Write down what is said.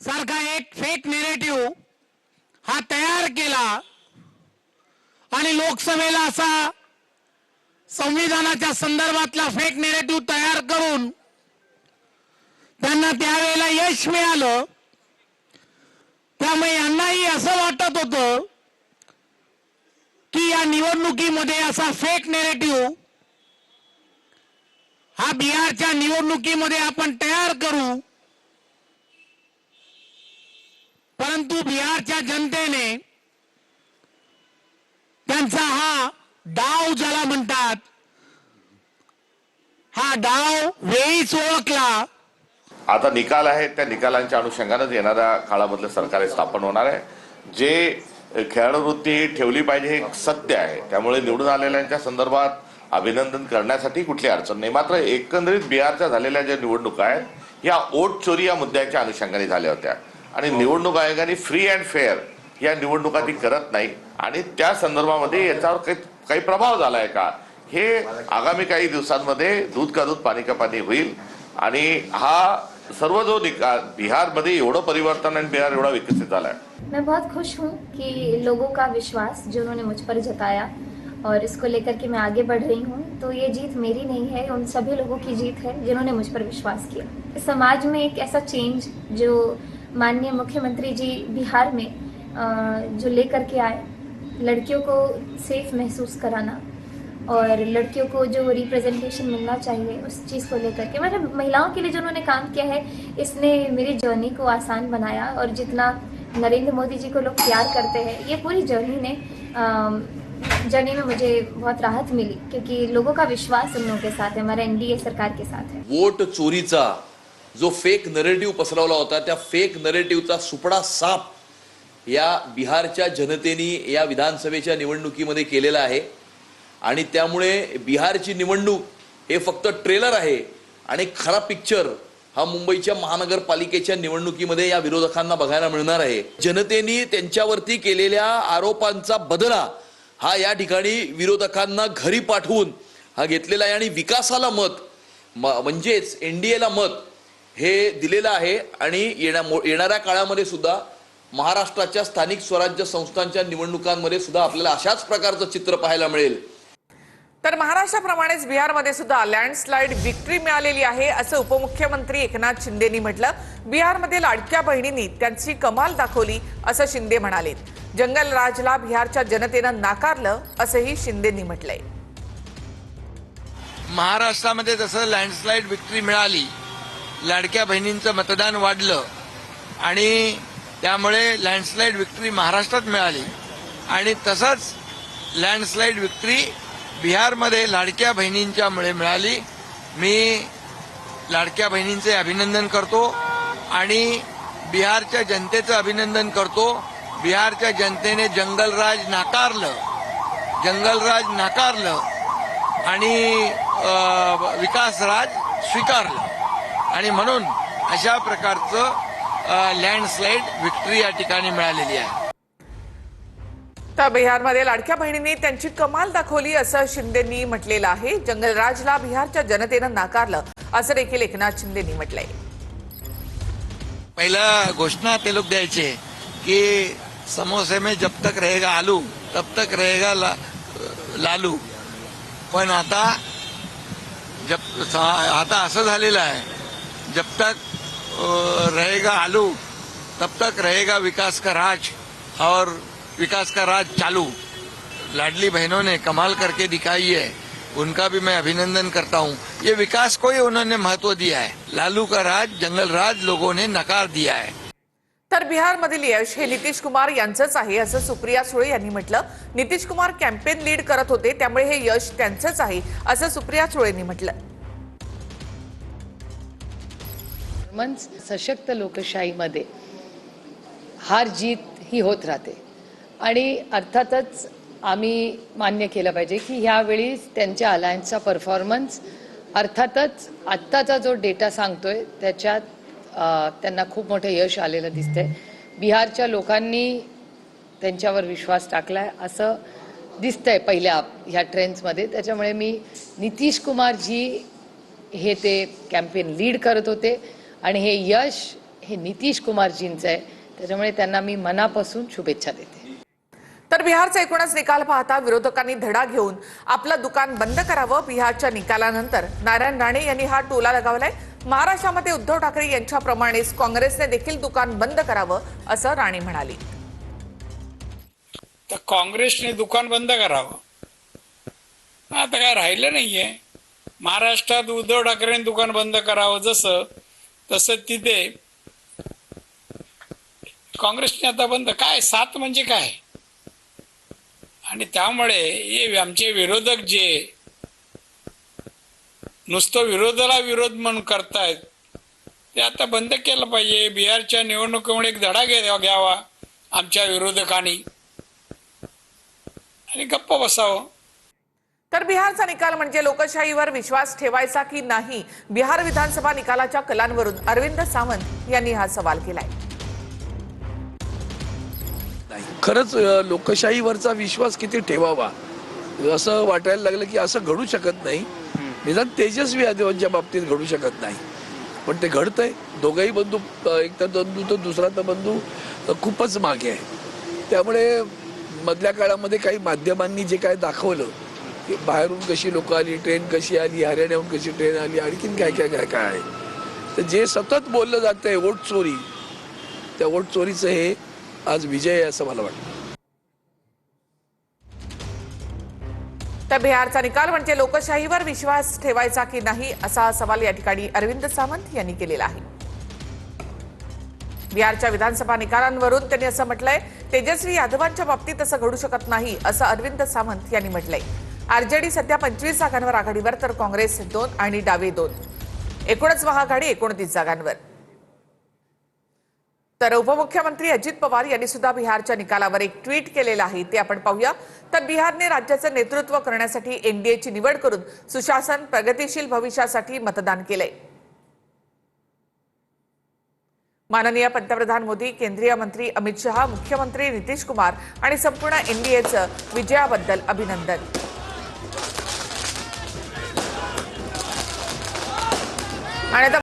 सारखा एक fake narrative हा तयार केला आणि लोकसभेला असा संविधानाच्या संदर्भातला फेक नेरेटिव्ह तयार करून त्यांना त्यावेळेला यश मिळालं. त्यामुळे यांनाही असं वाटत होतं की या निवडणुकीमध्ये असा फेक नेरेटिव्ह हा बिहारच्या निवडणुकीमध्ये आपण तयार करू. परंतु बिहारच्या जनतेने त्यांचा हा डाव ज्याला म्हणतात हा डाव वेळीच ओळखला. आता निकाल आहे त्या निकालांच्या अनुषंगानेच येणाऱ्या काळामधलं सरकार स्थापन होणार आहे. जे खेळाडूवृत्ती ठेवली पाहिजे हे सत्य आहे. त्यामुळे निवडून आलेल्यांच्या संदर्भात अभिनंदन करण्यासाठी कुठली अडचण नाही. मात्र एकंदरीत बिहारच्या झालेल्या ज्या निवडणुका आहेत या ओट चोरी या मुद्द्याच्या अनुषंगाने झाल्या होत्या. आणि निवडणूक आयोगाने फ्री अँड फेअर या निवडणुका ती करत नाही. आणि त्या संदर्भामध्ये याच्यावर काही काही प्रभाव झालाय का? हे आगामी काही दिवसांमध्ये दूध का दूध पाणी का पाणी होईल. आणि हा सर्व जो निकाल बिहारमध्ये एवढं परिवर्तन आणि बिहार एवढा विकसित झालाय. मैं बहुत खुश हूँ कि लोगों का विश्वास जो उन्होंने मुझ पर जताया और इसको लेकर के मैं आगे बढ़ रही हूँ तो ये जीत मेरी नहीं है उन सभी लोगों की जीत है जिन्होंने मुझ पर विश्वास किया। समाज में एक ऐसा चेंज जो माननीय मुख्यमंत्री जी बिहार में जो लेकर के आए, लड़कियों को सेफ़ महसूस कराना और लड़कियों को जो रिप्रेजेंटेशन मिलना चाहिए, उस चीज़ को लेकर के। मतलब महिलाओं के लिए जो उन्होंने काम किया है, इसने मेरी जर्नी को आसान बनाया और जितना नरेंद्र मोदी जी को लोग प्यार करते हैं, ये पूरी जर्नी ने जर्नी में मुझे बहुत राहत मिली, क्योंकि लोगों का विश्वास उन लोगों के साथ है, हमारा एनडीए सरकार के साथ है। वोट चोरीचा जो फेक नरेटिव्ह पसरवला होता त्या फेक नरेटिव्हचा सुपडा साप या बिहारच्या जनतेने या विधानसभेच्या निवडणुकीमध्ये केलेला आहे. आणि त्यामुळे बिहारची निवडणूक हे फक्त ट्रेलर आहे आणि खरा पिक्चर हा मुंबईच्या महानगरपालिकेच्या निवडणुकीमध्ये या विरोधकांना बघायला मिळणार आहे. जनतेने त्यांच्यावरती केलेल्या आरोपांचा बदला हा या ठिकाणी विरोधकांना घरी पाठवून हा घेतलेला आहे. आणि विकासाला मत म- म्हणजेच एनडीएला मत हे दिलेलं आहे आणि येण्या मो- येणाऱ्या काळामध्ये सुद्धा महाराष्ट्राच्या स्थानिक स्वराज्य संस्थांच्या निवडणुकांमध्ये सुद्धा आपल्याला अशाच प्रकारचं चित्र पाहायला मिळेल. तर महाराष्ट्राप्रमाणेच बिहारमध्ये सुद्धा लँडस्लाईड विक्ट्री मिळालेली आहे असं उपमुख्यमंत्री एकनाथ शिंदेनी म्हटलं. बिहारमध्ये लाडक्या बहिणींनी त्यांची कमाल दाखवली असं शिंदे म्हणाले. जंगल राजला बिहारच्या जनतेनं नाकारलं असंही शिंदेनी म्हटलंय. महाराष्ट्रामध्ये जसं लँडस्लाईड विक्ट्री मिळाली लाडक्या बहिणींचं मतदान वाढलं आणि त्यामुळे लँडस्लाईड विक्ट्री महाराष्ट्रात मिळाली. आणि तसंच लँडस्लाईड विक्ट्री बिहारमध्ये लाडक्या बहिणींच्यामुळे मिळाली. मी लाडक्या बहिणींचे अभिनंदन करतो आणि बिहारच्या जनतेचं अभिनंदन करतो. बिहारच्या जनतेने जंगलराज नाकारलं. जंगलराज नाकारलं आणि विकासराज स्वीकारलं. आणि म्हणून अशा प्रकारचं लँडस्लाईड विक्ट्री या ठिकाणी मिळालेली आहे. तर बिहारमध्ये लाडक्या बहिणींनी त्यांची कमाल दाखवली असं शिंदेंनी म्हटलेलं आहे. जंगलराजला बिहारच्या जनतेनं नाकारलं असं देखील एकनाथ शिंदेनी म्हटलंय. पहिला घोषणा ते लोग द्यायचे की समोसे में जब तक रहेगा आलू तब तक रहेगा ला, लालू. पण आता जब आता असं झालेलं आहे जब तक रहेगा आलू तब तक रहेगा विकास का राज और विकास का राज चालू। लाडली बहनों ने कमाल करके दिखाई है। उनका भी मैं अभिनंदन करता हूँ। ये विकास को ही उन्होंने महत्त्व दिया है। लालू का राज जंगल राज लोगों ने नकार दिया है। तर बिहारमधील यश हे नितीश कुमार यांचंच आहे असं सुप्रिया सुळे यांनी म्हटलं. नितीश कुमार कॅम्पेन लीड करत होते त्यामुळे हे यश त्यांचंच आहे असं सुप्रिया सुळेंनी म्हटलं. मंच सशक्त लोकशाहीमध्ये. हार जीत ही होत राहते. आणि अर्थातच आम्ही मान्य केलं पाहिजे की ह्यावेळी त्यांच्या अलायन्सचा परफॉर्मन्स अर्थातच आत्ताचा जो डेटा सांगतोय त्याच्यात त्यांना खूप मोठं यश आलेलं दिसतंय. बिहारच्या लोकांनी त्यांच्यावर विश्वास टाकलाय असं दिसतंय पहिल्या ह्या ट्रेंड्समध्ये त्याच्यामुळे मी नितीश कुमारजी हे ते कॅम्पेन लीड करत होते. आणि हे यश हे नितीश कुमारजींचं आहे. त्याच्यामुळे त्यांना मी मनापासून शुभेच्छा देते. तर बिहारचा एकूणच निकाल पाहता विरोधकांनी धडा घेऊन आपलं दुकान बंद करावं बिहारच्या निकालानंतर. नारायण राणे यांनी हा टोला लगावलाय. महाराष्ट्रामध्ये उद्धव ठाकरे यांच्याप्रमाणेच काँग्रेसने देखील दुकान बंद करावं असं राणे म्हणाली. तर काँग्रेसने दुकान बंद करावं. आता काय राहिलं नाहीये. महाराष्ट्रात उद्धव ठाकरेंनी दुकान बंद करावं जसं तसं तिथे काँग्रेसने आता बंद. काय? सात म्हणजे काय? आणि त्यामुळे हे आमचे विरोधक जे नुसतं विरोधाला विरोध म्हणून करतायत ते आता बंद केलं पाहिजे. बिहारच्या निवडणुकीमुळे एक धडा घ्या घ्यावा आमच्या विरोधकांनी. आणि गप्प बसावं. तर बिहारचा निकाल म्हणजे लोकशाहीवर विश्वास ठेवायचा की नाही? बिहार विधानसभा निकालाच्या कलांवरून अरविंद सावंत यांनी हा सवाल केलाय. खरंच लोकशाहीवरचा विश्वास किती ठेवावा? असं वाटायला लागलं की असं घडू शकत नाही. निदान तेजस्वी यादवांच्या बाबतीत घडू शकत नाही. पण ते घडतंय. दोघंही बंधू एक तर बंधू तर दुसरा तर बंधू खूपच मागे आहे. त्यामुळे मधल्या काळामध्ये काही माध्यमांनी जे काय दाखवलं बाहेरून कशी लोक आली ट्रेन कशी आली हरियाणाहून कशी ट्रेन आली आणखीन काय काय काय काय आहे? तर जे सतत बोललं जातंय वोट चोरी त्या वोट चोरीचं हे आज विजय आहे असं मला वाटतं. तर बिहारचा निकाल म्हणजे लोकशाहीवर विश्वास ठेवायचा की नाही असा सवाल या ठिकाणी अरविंद सावंत यांनी केलेला आहे. बिहारच्या विधानसभा निकालांवरून त्यांनी असं म्हटलंय तेजस्वी यादवांच्या बाबतीत असं घडू शकत नाही असं अरविंद सावंत यांनी म्हटलंय. आरजेडी सध्या पंचवीस जागांवर आघाडीवर तर काँग्रेस दोन आणि डावे दोन. एकूणच महाआघाडी एकोणतीस जागांवर. तर उपमुख्यमंत्री अजित पवार यांनी सुद्धा बिहारच्या निकालावर एक ट्विट केलेलं आहे ते आपण पाहूया. तर बिहारने राज्याचं नेतृत्व करण्यासाठी एनडीएची निवड करून सुशासन प्रगतीशील भविष्यासाठी मतदान केलंय. माननीय पंतप्रधान मोदी केंद्रीय मंत्री अमित शहा मुख्यमंत्री नितीश कुमार आणि संपूर्ण एनडीएचं विजयाबद्दल अभिनंदन. आणि आता